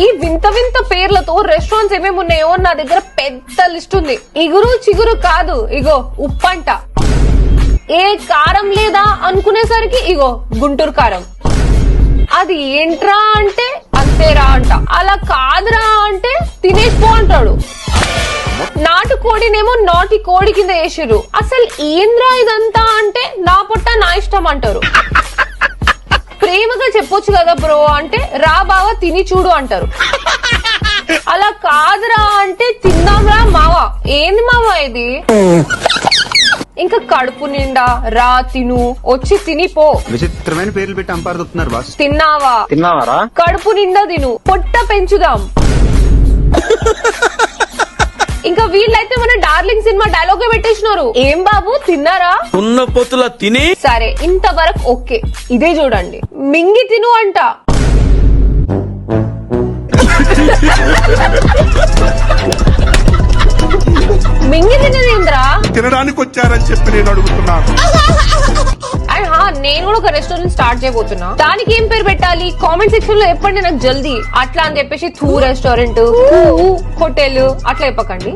ఈ వింత వింత పేర్లతో రెస్టారెంట్స్ ఏమేమి ఉన్నాయో నా దగ్గర పెద్ద లిస్ట్ ఉంది. ఇగురు చిగురు కాదు ఇగో ఉప్పంట. ఏ కారం లేదా అనుకునేసరికి ఇగో గుంటూరు కారం. అది ఏంట్రా అంటే అంతేరా అంట. అలా కాదురా అంటే తినేసిపో అంటాడు. నాటు కోడినేమో నాటి కోడి కింద వేసిర్రు అసలు ఏంద్రా ఇదంతా అంటే నా పొట్ట నా ఇష్టం అంటారు. చెప్పొచ్చు కదా బ్రో అంటే రా బావా తిని చూడు అంటారు. అలా కాదురా అంటే తిందాంరా మావా. ఏంది మావా ఇది? ఇంకా కడుపు నిండా రా తిను. వచ్చి తినిపో విచిత్రమైన పేర్లు పెట్టి అంపారుతున్నారు బాస్ తిన్నావా? తిన్నావారా? కడుపు నిండా తిను. పొట్ట పెంచుదాం. Darling cinema dialogue పెట్టేసినారు? ఏం బాబు తిన్నారా? ఉన్న పొత్తుల తిని సరే ఇంతవరకు ఓకే. ఇదే చూడండి. మింగి తిను అంట. మింగి తినదేంద్రా తినడానికి వచ్చారని చెప్పి నేను అడుగుతున్నాను అండ్ హా నేను కూడా ఒక రెస్టారెంట్ స్టార్ట్ చేయబోతున్నా. దానికి ఏం పేరు పెట్టాలి? కామెంట్ సెక్షన్లో చెప్పండి నాకు జల్దీ. అట్లా అని చెప్పేసి థూ రెస్టారెంట్ హోటల్ అట్లా చెప్పకండి.